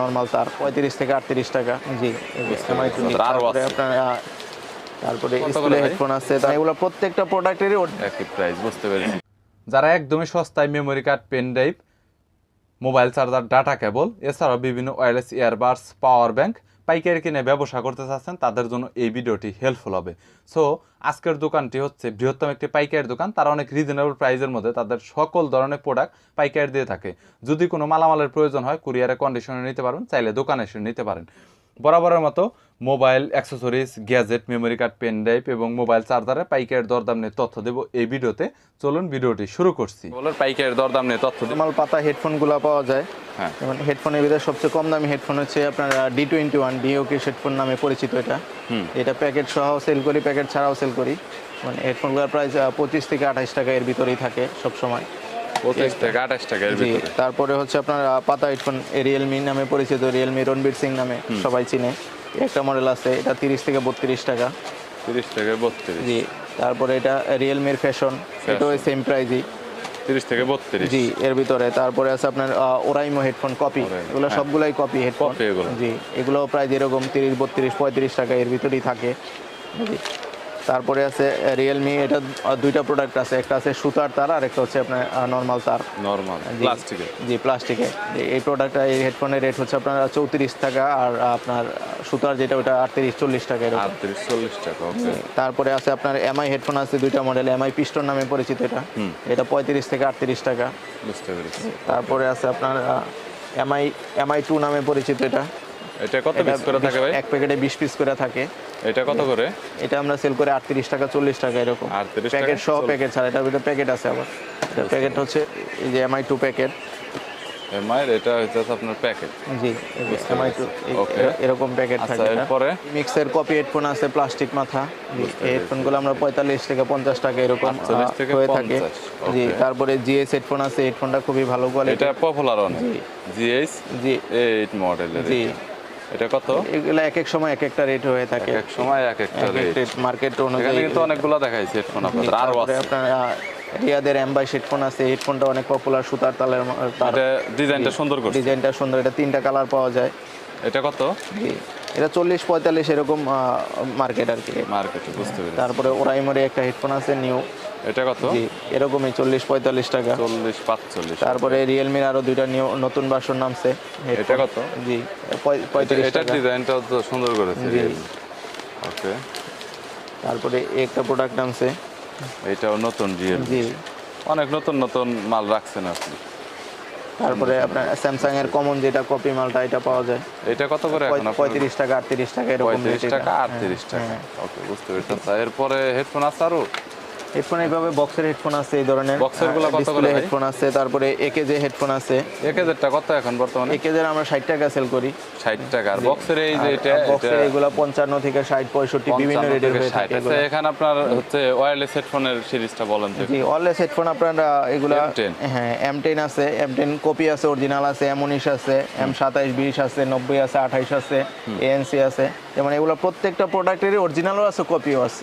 Normal তার। পঁয়ত্রিশ থেকে আটত্রিশ টাকা। জি আপনার তারপরে স্কুলে হেডফোন আছে। এগুলো প্রত্যেকটা প্রোডাক্টেরই একই প্রাইস বুঝতে পেরেছি। যারা একদমই সস্তায় memory card pen drive mobile charger data cable এছাড়াও বিভিন্ন ওয়্যারলেস ইয়ারবাডস পাওয়ার ব্যাংক পাইকারি কিনে ব্যবসা করতে চাচ্ছেন, তাদের জন্য এই ভিডিওটি হেল্পফুল হবে। সো আজকের দোকানটি হচ্ছে বৃহত্তম একটি পাইকারি দোকান। তারা অনেক রিজনেবল প্রাইসের মধ্যে তাদের সকল ধরনের প্রোডাক্ট পাইকারি দিয়ে থাকে। যদি কোনো মালামালের প্রয়োজন হয় কুরিয়ারে কন্ডিশনে নিতে পারেন চাইলে দোকানে এসে নিতে পারেন। বরাবরের মতো mobile accessories gadget memory card pen drive এবং মোবাইল চার্জারে পাইকারি দরদাম নিয়ে তথ্য দেবো এই ভিডিওতে। চলুন ভিডিওটি শুরু করছি। পাইকারের দরদাম নিয়ে তথ্য নর্মাল পাতা হেডফোনগুলো পাওয়া যায়। হ্যাঁ। হেডফোনের ভিতরে সবচেয়ে কম দামি হেডফোন হচ্ছে আপনার D twenty one DOK headphone নামে পরিচিত এটা। হুম। এটা প্যাকেট সহ সেল করি প্যাকেট ছাড়াও সেল করি। মানে হেডফোনগুলোর প্রাইস পঁচিশ থেকে আঠাশ টাকা এর ভিতরেই থাকে সব তারপরে হচ্ছে আপনার পাতা হেডফোন রিয়েলমি নামে পরিচিত রিয়েলমি রণবীর সিং নামে সবাই চিনে। একটা মডেল আছে এটা তিরিশ থেকে বত্রিশ টাকা। তিরিশ থেকে বত্রিশ। জি তারপরে এটা রিয়েলমির ফ্যাশন এটাও সেম প্রাইজই তিরিশ থেকে বত্রিশ। জি এর ভিতরে। তারপরে আছে আপনার ওরাইমো হেডফোন কপি এগুলো। সবগুলাই কপি হেডফোন এগুলো। জি এগুলো প্রায় যেরকম তিরিশ বত্রিশ পঁয়ত্রিশ টাকা এর ভিতরেই থাকে। জি। তারপরে আছে রিয়েলমি এটা দুইটা প্রোডাক্ট আছে। একটা আছে সুতার তার আর একটা হচ্ছে আপনার নর্মাল তার। নর্মাল জি। প্লাস্টিকের জি প্লাস্টিকের এই প্রোডাক্টটা এই হেডফোনের রেট হচ্ছে আপনার চৌত্রিশ টাকা আর আপনার সুতার যেটা ওটা আটত্রিশ চল্লিশ টাকা আটত্রিশ চল্লিশ টাকা ওকে তারপরে আছে আপনার এমআই হেডফোন আছে দুইটা মডেল এমআই পিস্টন নামে পরিচিত এটা। এটা পঁয়ত্রিশ থেকে আটত্রিশ টাকা। বুঝতে পেরেছি। তারপরে আছে আপনার এমআই এমআই টু নামে পরিচিত এটা। এটা কত এটা পিস করে থাকে ভাই? এক প্যাকেটে বিশ পিস করে থাকে। এটা কত করে? এটা আমরা সেল করে আটত্রিশ টাকা চল্লিশ টাকা এরকম। 38 প্যাকেট সহ প্যাকেট ছাড়া এটার ভিতরে প্যাকেট আছে আবার। এটা প্যাকেট হচ্ছে এই যে এমআই টু প্যাকেট। এমআই এটা হচ্ছে আপনার প্যাকেট। জি এমআই টু এরকম প্যাকেট আচ্ছা থাকে এটা। এরপরে? মিক্সের কপি হেডফোন আছে প্লাস্টিক মাথা। এই হেডফোনগুলো আমরা পঁয়তাল্লিশ থেকে পঞ্চাশ টাকা এরকম 48 আহ, থেকে হয়ে থাকে। জি. তারপরে জিএস হেডফোন আছে হেডফোনটা খুবই ভালো কোয়ালিটি এটা পপুলার অনেক জিএইচ জি। এইট মডেলের জি। এটা কত? এগুলো এক এক সময় এক একটা রেট হয়ে থাকে। এক সময় এক একটা রেট মার্কেট অনুযায়ী। কিন্তু অনেকগুলো দেখাইছে হেডফোন আপনাদের আর আপনার রিয়াদের এমবাইশ হেডফোন আছে হেডফোনটা অনেক পপুলার সুতার তালের ডিজাইনটা সুন্দর করে ডিজাইনটা সুন্দর এটা তিনটা কালার পাওয়া যায়। এটা কত? এটা চল্লিশ পঁয়তাল্লিশ এরকম মার্কেট আর কি। মার্কেটে বুঝতে পেরেছি। তারপরে ওরাইমোরে একটা হেডফোন আছে নিউ এটা কত? জি এরকমই চল্লিশ পঁয়তাল্লিশ টাকা। চল্লিশ পাঁচচল্লিশ। তারপরে রিয়েলমির আরও দুইটা নিউ নতুন ভার্সন নামছে এটা কত? জি পঁয়- পঁয়ত্রিশ এটা টাকা। ডিজাইনটাও তো সুন্দর করেছে জি। ওকে তারপরে একটা প্রোডাক্ট নামছে। এইটাও নতুন রিয়েল জি। অনেক নতুন নতুন মাল রাখছেন আপনি। তারপরে আপনার স্যামসাং এর কমন যেটা কপি মালটা এটা পাওয়া যায় এটা কত করে এখন আপনার? পঁয়ত্রিশ টাকা আটত্রিশ টাকা এরকম পঁয়ত্রিশ rate এটা। টাকা আটত্রিশ টাকা হ্যাঁ। ওকে বুঝতে পেরেছি এরপরে হেডফোন আছে আরও হেডফোন এইভাবে বক্সের হেডফোন আছে এই ধরনের। Boxer গুলো কত করে হেডফোন আছে তারপরে একেজে হেডফোন আছে। এক হাজারটা কত এখন বর্তমানে? একেজের আমরা ষাট টাকা সেল করি। ষাট টাকা। আর বক্সের এই যে এটা বক্সের এগুলো পঞ্চান্ন থেকে ষাট পঁয়ষট্টি বিভিন্ন পঞ্চান্ন রেটের হয়ে থাকে আচ্ছা এখানে আপনার হচ্ছে ওয়্যারলেস হেডফোনের সিরিজটা বলেন তো জি ওয়ারলেস হেডফোন আপনার এগুলো M10 হ্যাঁ এম টেন আছে এম টেন কপি আছে অরিজিনাল আছে এম উনিশ আছে এম সাতাইশ বিশ আছে নব্বই আছে আঠাইশ আছে এএনসি আছে। যেমন এগুলো প্রত্যেকটা প্রোডাক্টেরই অরিজিনালও আছে কপিও আছে।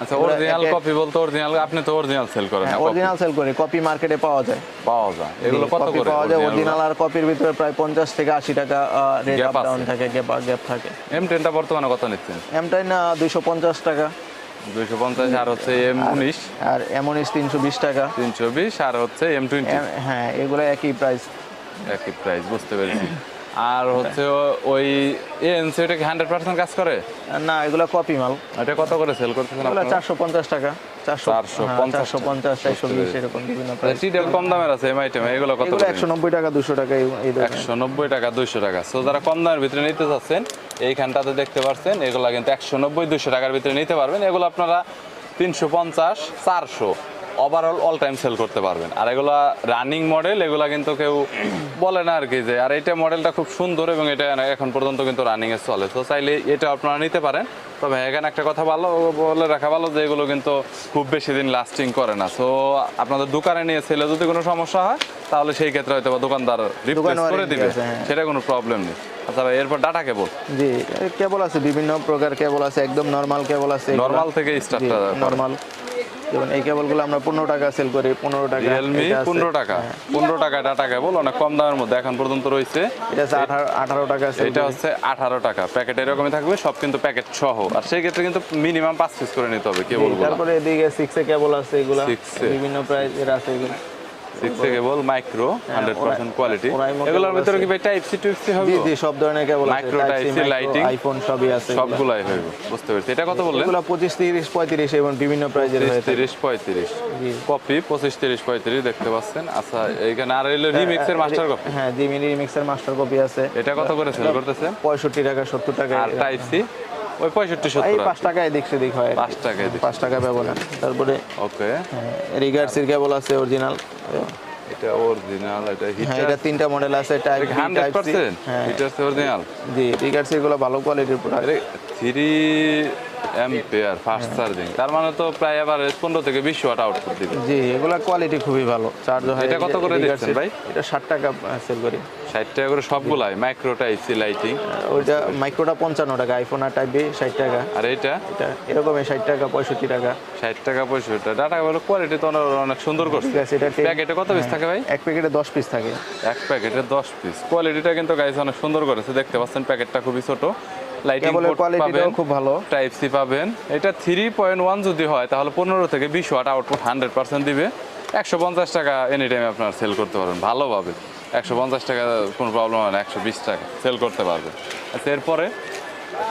আচ্ছা অরিজিনাল কপি বলতে অরিজিনাল আপনি তো অরিজিনাল সেল করেন অরিজিনাল সেল করি কপি মার্কেটে পাওয়া যায়। পাওয়া যায়। এগুলো কত করে পাওয়া যায় অরিজিনাল আর কপির ভিতরে প্রায় পঞ্চাশ থেকে আশি টাকা রেট আপ ডাউন থাকে গ্যাপ গ্যাপ থাকে। এম টেনটা বর্তমানে কত নিচ্ছেন? এম টেন দুইশো পঞ্চাশ টাকা। দুইশো পঞ্চাশ আর হচ্ছে এম উনিশ। আর এম উনিশ তিনশো বিশ টাকা। তিনশো বিশ আর হচ্ছে এম টোয়েন্টি এম- হ্যাঁ এগুলো একই প্রাইস একই প্রাইস বুঝতে পেরেছি। আর হচ্ছে ওই এএনসি এটা কি হান্ড্রেড পার্সেন্ট কাজ করে? না এগুলো কপি মাল। এটা কত করে সেল করতেছেন আপনারা? চারশো পঞ্চাশ টাকা। চারশো 450 চারশো পঞ্চাশ চারশো বিশ এরকম বিভিন্ন প্রাইস কম দামের আছে এম আইটেম এগুলো কত একশো নব্বই টাকা দুশো টাকা। একশো নব্বই টাকা দুইশো টাকা। সো যারা কম দামের ভিতরে নিতে চাচ্ছেন এইখানটাতে দেখতে পাচ্ছেন এগুলো কিন্তু একশো নব্বই দুশো টাকার ভিতরে নিতে পারবেন। এগুলো আপনারা তিনশো পঞ্চাশ চারশো। ওভারঅল অল টাইম সেল করতে পারবেন। আর এগুলা রানিং মডেল এগুলা কিন্তু কেউ বলে না আর কি যে আর এটা মডেলটা খুব সুন্দর এবং এটা এখন পর্যন্ত কিন্তু রানিং এ চলে। তো চাইলে এটা আপনারা নিতে পারেন। তবে এখানে একটা কথা ভালো বলে রাখা ভালো যে এগুলো কিন্তু খুব বেশি দিন লাস্টিং করে না। সো আপনাদের দোকানে নিয়ে ছেলে যদি কোনো সমস্যা হয় তাহলে সেই ক্ষেত্রে হয়তো বা দোকানদার রিপ্লেস করে দিবে। হ্যাঁ। সেটা কোনো প্রবলেম নেই। আচ্ছা ভাই এরপর ডাটা কেবল জি কেবল আছে বিভিন্ন প্রকার কেবল আছে একদম নর্মাল কেবল আছে নর্মাল থেকে স্টার্টটা নর্মাল যেমন এই কেবলগুলো আমরা পনেরো টাকা সেল করি পনেরো টাকা রিয়েলমি পনেরো টাকা। হ্যাঁ, পনেরো টাকা ডাটা কেবল অনেক কম দামের মধ্যে এখন পর্যন্ত রয়েছে। এটা আছে আঠারো টাকা এটা হচ্ছে আঠারো টাকা। প্যাকেট এরকমই থাকবে সব কিন্তু প্যাকেট সহ। আর সেই ক্ষেত্রে কিন্তু মিনিমাম পাঁচ পিস করে নিতে হবে কেবল তারপরে এদিকে সিক্স এ কেবল আছে এগুলা। বিভিন্ন প্রাইস প্রাইসের আছে এগুলো। Six cable micro hundred percent ওরা- কোয়ালিটি এগুলোর ভিতরে কি ভাই টাইপ সি টুইপ সি হবে? জি জি সব ধরনের কেবল আছে Micro Type C, lighting। IPhone সবই আছে সবগুলাই হইব বুঝতে পেরেছি। এটা কত বললেন? এগুলো পঁচিশ তিরিশ পঁয়ত্রিশ এবং বিভিন্ন প্রাইজের হয়ে থাকে। তিরিশ পঁয়ত্রিশ। জি। কপি পঁচিশ তিরিশ পঁয়ত্রিশ দেখতে পাচ্ছেন। আচ্ছা এইখানে আর এলো রিমিক্সের মাস্টার কপি হ্যাঁ রিমিক্সের মাস্টার কপি আছে। এটা কত করে সেল করতেছে? পঁয়ষট্টি টাকা সত্তর টাকা আর টাইপ সি ওই পঁয়ষট্টি এই সত্তর পাঁচ টাকায় এদিক সেদিক হয়। পাঁচ টাকায়। পাঁচ টাকা ব্যবধান। তারপরে ওকে। রিগার্সির কেবল আছে অরিজিনাল এটা অরিজিনাল এটা হ্যাঁ হিটার। এটা তিনটা মডেল আছে type B hundred type C percent হ্যাঁ। হিটার অরিজিনাল জি রিগার্সিরগুলো ভালো কোয়ালিটির product three ampere fast charging তার মানে তো প্রায় আবার পনেরো থেকে বিশ ওয়াট আউটপুট দিবে। জি এগুলা কোয়ালিটি খুবই ভালো। চার্জ হয় এটা কত করে দিচ্ছেন ভাই? এটা ষাট টাকা সেল করি। ষাট টাকা করে সবগুলাই মাইক্রো টাইপ লাইটিং ওইটা মাইক্রোটা পঞ্চান্ন টাকা আইফোন আর টাইপ বি ষাট টাকা। আর এটা এটা এরকমই ষাট টাকা পঁয়ষট্টি টাকা। ষাট টাকা পঁয়ষট্টি ডাটা বলে কোয়ালিটি তো অনেক- সুন্দর করছে। এটা প্যাকেটে কত পিস থাকে ভাই? এক প্যাকেটে দশ পিস থাকে। এক প্যাকেটে দশ পিস কোয়ালিটিটা কিন্তু গাইস অনেক সুন্দর করেছে। দেখতে পাচ্ছেন প্যাকেটটা খুবই ছোট। লাইটিং খুব ভালো। টাইপ সি পাবেন। এটা যদি হয় তাহলে পনেরো থেকে বিশ ওয়াট আউটপুট হান্ড্রেড পার্সেন্ট দিবে। একশো পঞ্চাশ টাকা এনি টাইম আপনার সেল করতে পারবেন ভালোভাবে। একশো পঞ্চাশ টাকা কোনো প্রবলেম হয় না একশো বিশ টাকা সেল করতে পারবেন। আচ্ছা এরপরে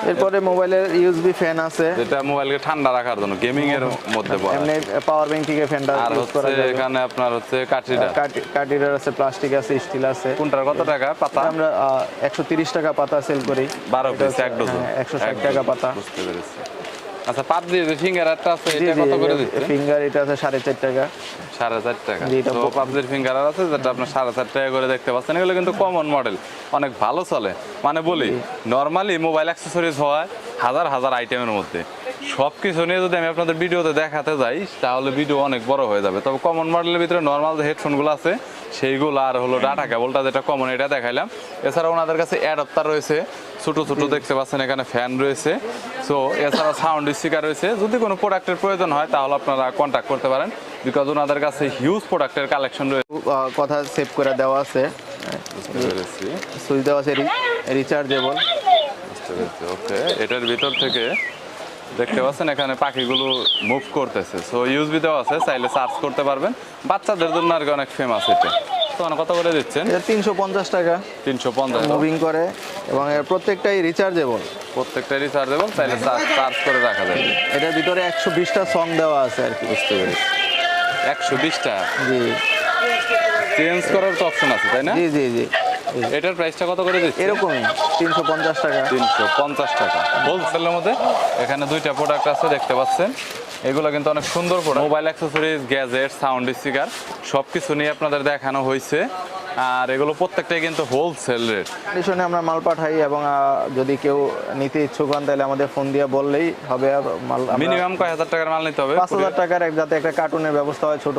এরপরে মোবাইলের ইউএসবি ফ্যান আছে। যেটা মোবাইলকে ঠান্ডা রাখার জন্য গেমিং এর মধ্যে পড়ে। এমনি পাওয়ার ব্যাংক থেকে ফ্যানটা আর হচ্ছে এখানে আপনার হচ্ছে কাঠিটা কাটিটার আছে প্লাস্টিক আছে স্টিল আছে। কোনটার কত টাকা পাতা? আমরা একশো তিরিশ টাকা পাতা সেল করি। বারো পিস এক ডজন একশো ষাট টাকা পাতা। বুঝতে পেরেছি। আচ্ছা পাত দিয়ে যে ফিঙ্গার একটা আছে এটা কত করে দিচ্ছেন ফিঙ্গার এটা আছে সাড়ে চার টাকা। সাড়ে চার টাকা। জি, এটা তো পাবজির ফিঙ্গার আছে যেটা আপনার সাড়ে চার টাকা করে দেখতে পাচ্ছেন এগুলো কিন্তু কমন মডেল অনেক ভালো চলে। মানে বলি নরমালি মোবাইল অ্যাকসেসরিজ হয় হাজার হাজার আইটেমের মধ্যে। সব কিছু নিয়ে যদি আমি আপনাদের ভিডিওতে দেখাতে যাই তাহলে ভিডিও অনেক বড় হয়ে যাবে। তবে কমন মডেলের ভিতরে নর্মাল যে হেডফোনগুলো আছে সেইগুলো আর হলো ডাটা কেবলটা যেটা কমন এটা দেখাইলাম। এছাড়া ওনাদের কাছে অ্যাডাপ্টার রয়েছে ছোট ছোট দেখতে পাচ্ছেন এখানে ফ্যান রয়েছে। সো এছাড়া সাউন্ড স্পিকার রয়েছে। যদি কোনো প্রোডাক্টের প্রয়োজন হয় তাহলে আপনারা কন্ট্যাক্ট করতে পারেন। বিকজ ওনাদের কাছে হিউজ প্রোডাক্টের কালেকশন রয়েছে কথা সেভ করে দেওয়া আছে। সুইচ দেওয়া আছে রিচার্জেবল বুঝতে পেরেছি ওকে এটার ভিতর থেকে দেখতে পাচ্ছেন এখানে পাখিগুলো মুভ করতেছে। সো ইউজবি দেওয়া আছে চাইলে সার্চ করতে পারবেন। বাচ্চাদের জন্য আর কি অনেক ফেমাস এটা। তো কত করে দিচ্ছেন? এটা তিনশো পঞ্চাশ টাকা। তিনশো পঞ্চাশ। মুভিং করে এবং এর প্রত্যেকটাই রিচার্জেবল প্রত্যেকটা রিচার্জেবল চাইলে চার্জ করে রাখা যাবে এটার ভিতরে একশো বিশটা সং দেওয়া আছে আর কি। বুঝতে পেরেছি। একশো বিশটা? জি। চেঞ্জ করার তো অপশন আছে তাই না? জি জি জি। এটার প্রাইসটা কত করে দিচ্ছে এরকমই তিনশো পঞ্চাশ টাকা। তিনশো পঞ্চাশ টাকা। হোলসেলের মধ্যে? এখানে দুইটা প্রোডাক্ট আছে দেখতে পাচ্ছেন। এগুলো কিন্তু অনেক সুন্দর product mobile accessories gadget sound speaker সব কিছু নিয়ে আপনাদের দেখানো হয়েছে। আর এগুলো প্রত্যেকটাই কিন্তু হোলসেল রেট কন্ডিশনে আমরা মাল পাঠাই এবং যদি কেউ নিতে ইচ্ছুক হন তাহলে আমাদের ফোন দিয়ে বললেই হবে। আর মাল মিনিমাম কয় হাজার টাকার মাল নিতে হবে? পাঁচ হাজার টাকার এক যাতে একটা কার্টুনের ব্যবস্থা হয় ছোট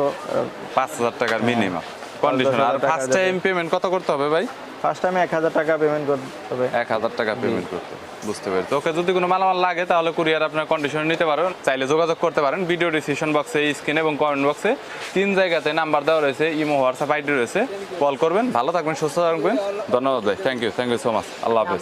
পাঁচ হাজার টাকার মিনিমাম কন্ডিশন আর ফার্স্ট টাইম পেমেন্ট কত করতে হবে ভাই? ফার্স্ট টাইমে এক হাজার টাকা পেমেন্ট করতে হবে। এক হাজার টাকা পেমেন্ট করতে হবে। বুঝতে পেরেছি। ওকে যদি কোনো মালামাল লাগে তাহলে কুরিয়ার আপনার কন্ডিশন নিতে পারেন। চাইলে যোগাযোগ করতে পারেন। ভিডিও ডিসক্রিপশন বক্সে স্ক্রিন এবং কমেন্ট বক্সে তিন জায়গাতে নাম্বার দেওয়া রয়েছে ইমো হোয়াটসঅ্যাপ আইডি রয়েছে। কল করবেন। ভালো থাকবেন সুস্থ থাকবেন। ধন্যবাদ ভাই। Thank you thank you so much আল্লাহ হাফেজ।